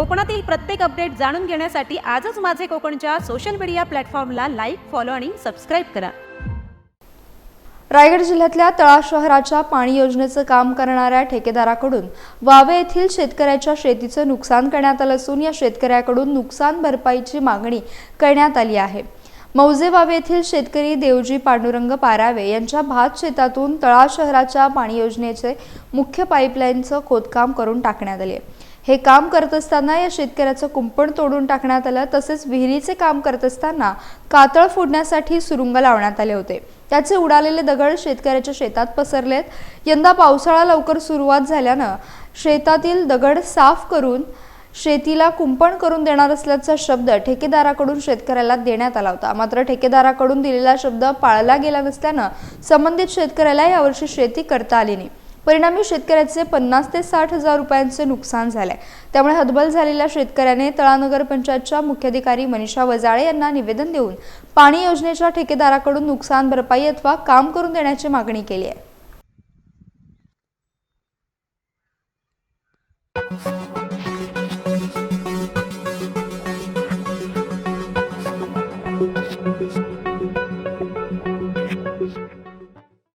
कोकणातील प्रत्येक अपडेट जाणून घेण्यासाठी आजच माझे कोकणच्या सोशल मीडिया प्लॅटफॉर्मला लाईक फॉलो आणि सबस्क्राईब करा. रायगड जिल्ह्यातल्या तळा शहराच्या पाणी योजनेचं काम करणाऱ्या ठेकेदाराकडून वावे येथील शेतकऱ्याच्या शेतीचं नुकसान करण्यात आलं असून या शेतकऱ्याकडून नुकसान भरपाईची मागणी करण्यात आली आहे. मौजे वावे येथील शेतकरी देवजी पांडुरंग पारावे यांच्या भात शेतातून तळा शहराच्या पाणी योजनेचे मुख्य पाईपलाईनचं खोदकाम करून टाकण्यात आले. हे काम करत असताना या शेतकऱ्याचं कुंपण तोडून टाकण्यात आलं तसेच विहिरीचे काम करत असताना कातळ फोडण्यासाठी सुरुंग लावण्यात आले होते. त्याचे उडालेले दगड शेतकऱ्याच्या शेतात पसरलेत. यंदा पावसाळा लवकर सुरुवात झाल्यानं शेतातील दगड साफ करून शेतीला कुंपण करून देणार असल्याचा शब्द ठेकेदाराकडून शेतकऱ्याला देण्यात आला होता. मात्र ठेकेदाराकडून दिलेला शब्द पाळला गेला नसल्यानं संबंधित शेतकऱ्याला यावर्षी शेती करता आली नाही. परिणामी शेतकऱ्याचे पन्नास ते साठ हजार रुपयांचे नुकसान झाले त्यामुळे हतबल झालेल्या शेतकऱ्याने तळानगर पंचायतच्या मुख्याधिकारी मनीषा वजाळे यांना निवेदन देऊन पाणी योजनेच्या ठेकेदाराकडून नुकसान भरपाई अथवा काम करून देण्याची मागणी केली आहे.